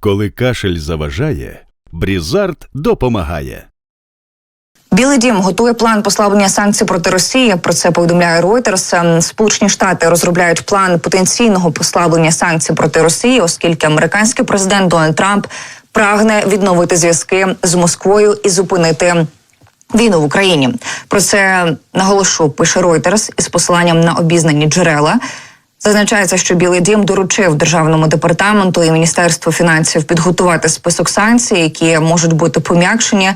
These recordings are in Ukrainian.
Коли кашель заважає, Брізард допомагає. Білий дім готує план послаблення санкцій проти Росії. Про це повідомляє Reuters. Ем, Сполучені Штати розробляють план потенційного послаблення санкцій проти Росії, оскільки американський президент Дональд Трамп прагне відновити зв'язки з Москвою і зупинити. Війну в Україні про це наголошу пише Reuters із посиланням на обізнані джерела. Зазначається, що Білий Дім доручив державному департаменту і міністерству фінансів підготувати список санкцій, які можуть бути пом'якшені,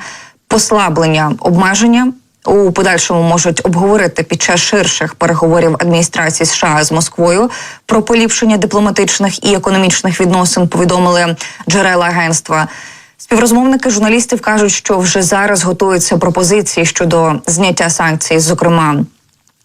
послаблення обмеження. У подальшому можуть обговорити під час ширших переговорів адміністрації США з Москвою про поліпшення дипломатичних і економічних відносин. Повідомили джерела агентства. Співрозмовники журналістів кажуть, що вже зараз готуються пропозиції щодо зняття санкцій, зокрема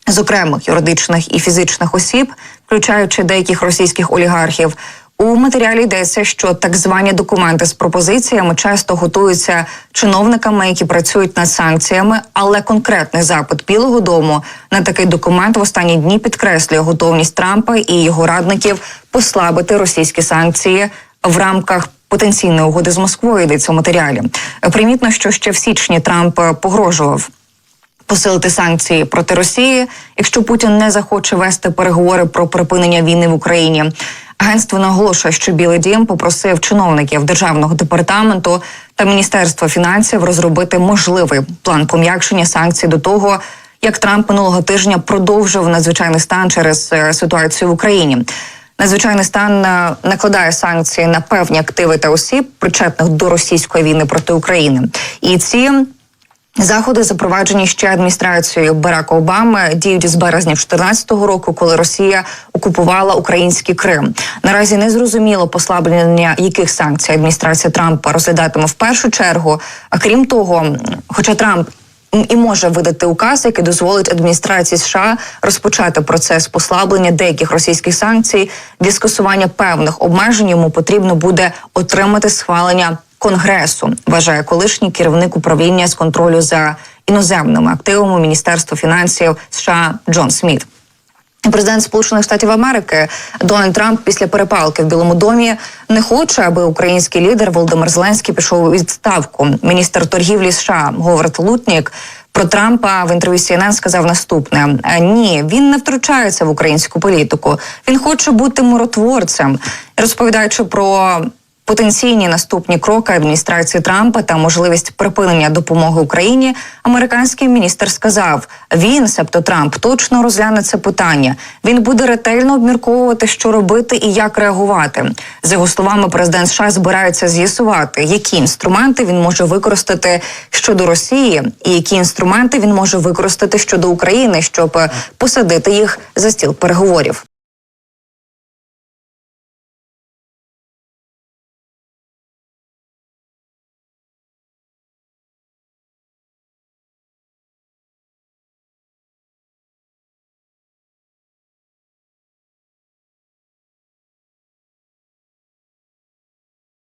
з окремих юридичних і фізичних осіб, включаючи деяких російських олігархів. У матеріалі йдеться, що так звані документи з пропозиціями часто готуються чиновниками, які працюють над санкціями, але конкретний запит Білого Дому на такий документ в останні дні підкреслює готовність Трампа і його радників послабити російські санкції в рамках потенційної угоди з Москвою. Йдеться у матеріалі. Примітно, що ще в січні Трамп погрожував посилити санкції проти Росії, якщо Путін не захоче вести переговори про припинення війни в Україні. Агентство наголошує, що Білий Дім попросив чиновників державного департаменту та міністерства фінансів розробити можливий план пом'якшення санкцій до того, як Трамп минулого тижня продовжив надзвичайний стан через е, ситуацію в Україні. Надзвичайний стан е, накладає санкції на певні активи та осіб, причетних до російської війни проти України, і ці Заходи запроваджені ще адміністрацією Барака Обами діють з березня 2014 року, коли Росія окупувала український Крим. Наразі не зрозуміло послаблення яких санкцій адміністрація Трампа розглядатиме в першу чергу. А крім того, хоча Трамп і може видати указ, який дозволить адміністрації США розпочати процес послаблення деяких російських санкцій для скасування певних обмежень. Йому потрібно буде отримати схвалення конгресу. Вважає колишній керівник управління з контролю за іноземними активами Міністерства фінансів США Джон Сміт. Президент Сполучених Штатів Америки Дональд Трамп після перепалки в Білому домі не хоче, аби український лідер Володимир Зеленський пішов у відставку. Міністр торгівлі США Говард Лутнік про Трампа в інтерв'ю CNN сказав наступне: «Е, ні, він не втручається в українську політику. Він хоче бути миротворцем, розповідаючи про. Потенційні наступні кроки адміністрації Трампа та можливість припинення допомоги Україні. Американський міністр сказав: він, себто Трамп, точно розгляне це питання. Він буде ретельно обмірковувати, що робити і як реагувати. За його словами, президент США збирається з'ясувати, які інструменти він може використати щодо Росії, і які інструменти він може використати щодо України, щоб посадити їх за стіл переговорів.